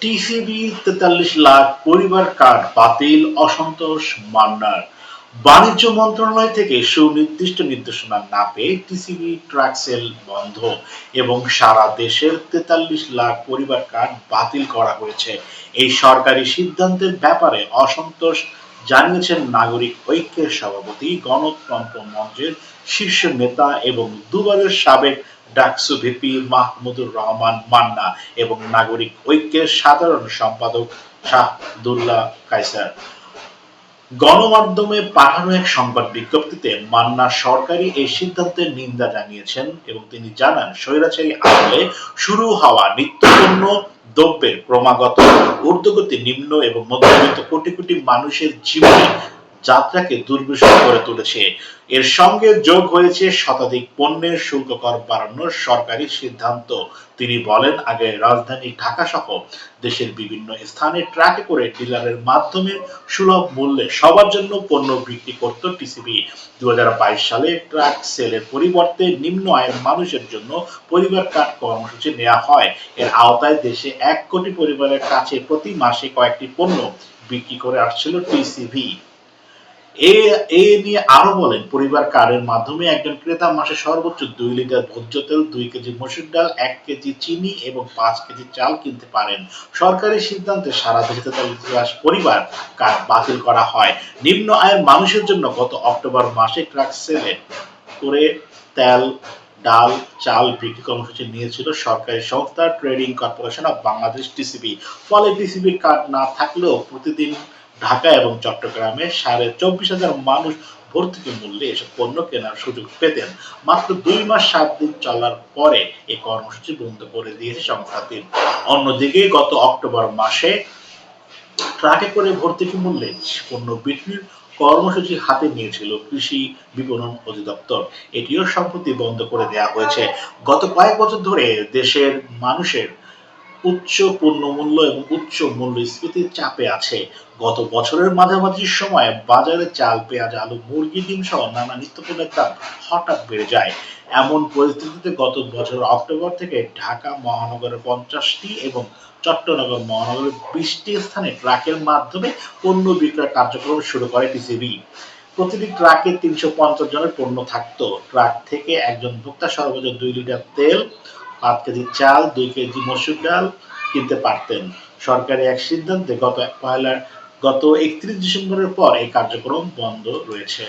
TCB তেতাল্লিশ লাখ পরিবার card বাতিল, অসন্তোষ মান্নার। বাণিজ্য মন্ত্রণালয় থেকে সুনির্দিষ্ট নির্দেশনা না পেয়ে টিসিবি ট্রাক সেল বন্ধ এবং সারা দেশের তেতাল্লিশ লাখ পরিবার কার্ড বাতিল করা হয়েছে। এই সরকারি সিদ্ধান্তের ব্যাপারে অসন্তোষ জানিয়েছেন নাগরিক ঐক্যের সভাপতি গণতন্ত্র মঞ্চের শীর্ষ নেতা এবং দুবারের সাবেক ডাকসু ভিপি মাহমুদুর রহমান মান্না এবং নাগরিক ঐক্যের সাধারণ সম্পাদক শাহদুল্লাহ কায়সার। গণমাধ্যমে পাঠানো এক সংবাদ বিজ্ঞপ্তিতে মান্না সরকারি এই সিদ্ধান্তের নিন্দা জানিয়েছেন এবং তিনি জানান, স্বৈরাচারী আমলে শুরু হওয়া নিত্যপূর্ণ দ্রব্যের ক্রমাগত ঊর্ধ্বগতি নিম্ন এবং মধ্যবিত্ত কোটি কোটি মানুষের জীবনে যাত্রাকে দুর্বিষহ করে তুলেছে। এর সঙ্গে যোগ হয়েছে শতাধিক পণ্যের শুল্ক কর বাড়ানোর সরকারি সিদ্ধান্ত। তিনি বলেন, আগে রাজধানী ঢাকা সহ দেশের বিভিন্ন স্থানে ট্রাকে করে ডিলারের মাধ্যমে সুলভ মূল্যে সবার জন্য পণ্য বিক্রি করত টিসিবি। দু সালে ট্রাক সেলের পরিবর্তে নিম্ন আয়ের মানুষের জন্য পরিবার কার্ড কর্মসূচি নেওয়া হয়। এর আওতায় দেশে এক কোটি পরিবারের কাছে প্রতি মাসে কয়েকটি পণ্য বিক্রি করে আসছিল টিসিবি। এ নিয়ে আরও বলেন, পরিবার কার্ডের মাধ্যমে একজন ক্রেতা মাসে সর্বোচ্চ দুই লিটার ভোজ্য তেল, দুই কেজি মসুর ডাল, এক কেজি চিনি এবং পাঁচ কেজি চাল কিনতে পারেন। সরকারি সিদ্ধান্তে সারা দেশে পরিবার বাতিল করা হয়। নিম্ন আয়ের মানুষের জন্য গত অক্টোবর মাসে ট্রাক সেলে করে তেল, ডাল, চাল বিক্রি কর্মসূচি নিয়েছিল সরকারি সংস্থা ট্রেডিং কর্পোরেশন বাংলাদেশ টিসিবি। ফলে টিসিবি কার্ড না থাকলেও প্রতিদিন ঢাকা এবং চট্টগ্রামে সাড়ে চব্বিশ হাজার মানুষ ভর্তুকি মূল্যে এসব পণ্য কেনার সুযোগ পেতেন। মাত্র দুই মাস সাত দিন চলার পরে এই কর্মসূচি বন্ধ করে দিয়েছে সংস্থাটি। অন্যদিকে গত অক্টোবর মাসে ট্রাকে করে ভর্তুকি মূল্যে পণ্য বিক্রির কর্মসূচি হাতে নিয়েছিল কৃষি বিপণন অধিদপ্তর। এটিও সম্প্রতি বন্ধ করে দেওয়া হয়েছে। গত কয়েক বছর ধরে দেশের মানুষের উচ্চ পণ্যমূল্য এবং উচ্চ মূল্যস্ফীতির চাপে আছে। গত বছরের মাঝামাঝি সময়ে বাজারে চাল, পেঁয়াজ, আলু, মুরগি, ডিম সহ নানা নিত্যপণ্যের দাম হঠাৎ বেড়ে যায়। এমন পরিস্থিতিতে গত বছর অক্টোবর থেকে ঢাকা মহানগরের পঞ্চাশটি এবং চট্টগ্রাম মহানগরের বিশটি স্থানে ট্রাকের মাধ্যমে পণ্য বিক্রয় কার্যক্রম শুরু করে টিসিবি। প্রতিটি ট্রাকে তিনশো পঞ্চাশ জনের পণ্য থাকতো। ট্রাক থেকে একজন ভোক্তা সর্বোচ্চ দুই লিটার তেল পাঁচ কেজি চাল, দুই কেজি মসুর ডাল কিনতে পারতেন। সরকারি এক সিদ্ধান্তে গত পয়লা গত একত্রিশ ডিসেম্বরের পর এই কার্যক্রম বন্ধ রয়েছে।